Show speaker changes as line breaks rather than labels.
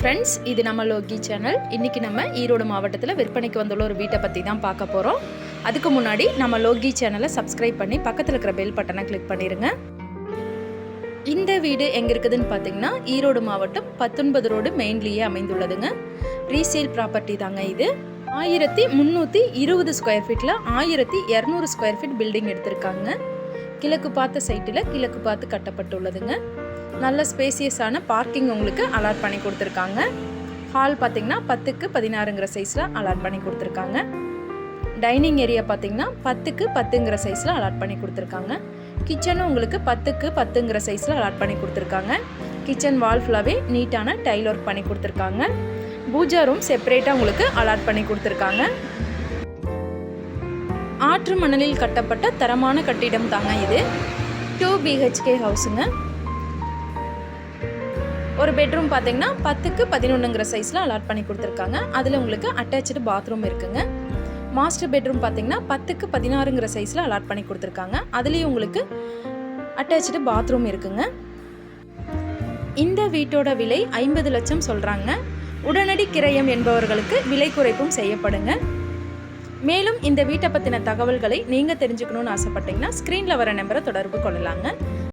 Friends இது நம்ம Loki channel. இன்றைக்கி நம்ம ஈரோடு மாவட்டத்தில் விற்பனைக்கு வந்துள்ள ஒரு வீட்டை பற்றி தான் பார்க்க போகிறோம் அதுக்கு முன்னாடி நம்ம லோகி சேனலை சப்ஸ்கிரைப் பண்ணி பக்கத்தில் இருக்கிற பெல் பட்டனை கிளிக் பண்ணிடுங்க இந்த வீடு எங்கே இருக்குதுன்னு பார்த்தீங்கன்னா ஈரோடு மாவட்டம் பத்தொன்பது ரோடு மெயின்லேயே அமைந்துள்ளதுங்க. ரீசேல் ப்ராப்பர்ட்டி தாங்க இது. ஆயிரத்தி முந்நூற்றி இருபது ஸ்கொயர் ஃபீட்டில் ஆயிரத்தி இரநூறு ஸ்கொயர் ஃபீட் பில்டிங் எடுத்திருக்காங்க. கிழக்கு பார்த்த சைட்டில் கிழக்கு பார்த்து கட்டப்பட்டுள்ளதுங்க. நல்ல ஸ்பேசியஸான பார்க்கிங் உங்களுக்கு அலாட் பண்ணி கொடுத்துருக்காங்க. ஹால் பார்த்திங்கன்னா பத்துக்கு பதினாறுங்கிற சைஸில் அலாட் பண்ணி கொடுத்துருக்காங்க. டைனிங் ஏரியா பார்த்தீங்கன்னா பத்துக்கு பத்துங்கிற சைஸில் அலாட் பண்ணி கொடுத்துருக்காங்க. கிச்சனும் உங்களுக்கு பத்துக்கு பத்துங்கிற சைஸில் அலாட் பண்ணி கொடுத்துருக்காங்க. கிச்சன் வால் ஃபுல்லாகவே நீட்டான டைல் ஒர்க் பண்ணி கொடுத்துருக்காங்க. பூஜா ரூம் செப்பரேட்டாக உங்களுக்கு அலாட் பண்ணி கொடுத்துருக்காங்க. ஆற்று மணலில் கட்டப்பட்ட தரமான கட்டிடம் தாங்க இது. டூ பிஹெச்கே ஹவுஸுங்க ஒரு பெட்ரூம் பார்த்தீங்கன்னா பத்துக்கு பதினொன்றுங்கிற சைஸில் அலாட் பண்ணி கொடுத்துருக்காங்க. அதில் உங்களுக்கு அட்டாச்சு பாத்ரூம் இருக்குங்க. மாஸ்டர் பெட்ரூம் பார்த்தீங்கன்னா பத்துக்கு பதினாறுங்கிற சைஸில் அலாட் பண்ணி கொடுத்துருக்காங்க. அதுலேயும் உங்களுக்கு அட்டாச்சு பாத்ரூம் இருக்குங்க. இந்த வீட்டோட விலை ஐம்பது லட்சம் சொல்கிறாங்க உடனடி கிரயம் என்பவர்களுக்கு விலை குறைப்பும் செய்யப்படுங்க. மேலும் இந்த வீட்டை பற்றின தகவல்களை நீங்கள் தெரிஞ்சுக்கணும்னு ஆசைப்பட்டீங்கன்னா ஸ்க்ரீனில் வர நம்பரை தொடர்பு கொள்ளலாங்க.